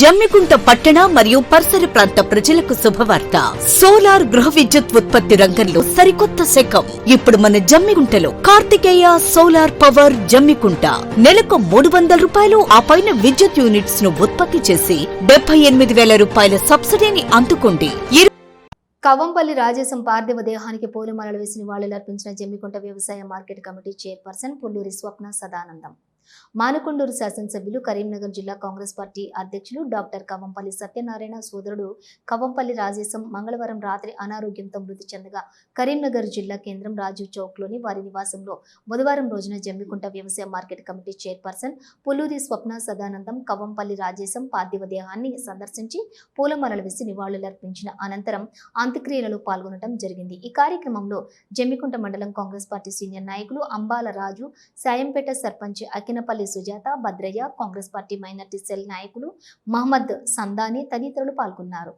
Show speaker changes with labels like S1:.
S1: జమ్మికుంట పట్టణ మరియు పరిసర ప్రాంత ప్రజలకు శుభవార్త. సోలార్ గృహ విద్యుత్ ఉత్పత్తి రంగంలో సరికొత్త శకం. ఇప్పుడు మన జమ్మికుంటలో కార్తికేయ సోలార్ పవర్ జమ్మికుంట. నెలకు మూడు వందల రూపాయలు ఆ పైన విద్యుత్ యూనిట్స్ను ఉత్పత్తి చేసి డెబ్బై ఎనిమిది వేల రూపాయల సబ్సిడీని అందుకోండి.
S2: కవంపల్లి రాజేశం పార్థివ దేహానికి పూలమాలలు వేసి నివాళులర్పించిన జమ్మికుంట వ్యవసాయ market committee chairperson Pulluri Swapna Sadanandam. Manakondur శాసనసభ్యులు కరీంనగర్ జిల్లా కాంగ్రెస్ పార్టీ అధ్యక్షులు డాక్టర్ కవంపల్లి సత్యనారాయణ సోదరుడు కవంపల్లి రాజేశం మంగళవారం రాత్రి అనారోగ్యంతో మృతి చెందగా కరీంనగర్ జిల్లా కేంద్రం రాజు చౌక్లోని వారి నివాసంలో బుధవారం రోజున జమ్మికుంట వ్యవసాయ market committee chairperson Pulluri Swapna Sadanandam Kavampalli Rajesham పార్థివ దేహాన్ని సందర్శించి పూలమాలలు వేసి నివాళులర్పించిన అనంతరం అంత్యక్రియలలో పాల్గొనడం జరిగింది. ఈ కార్యక్రమంలో జమ్మికుంట మండలం కాంగ్రెస్ పార్టీ సీనియర్ నాయకులు Ambala Raju Sayampet sarpanch Akinapalli Sujatha Bhadraiah Congress party minority cell నాయకులు మహమ్మద్ సందాని తదితరులు పాల్గొన్నారు.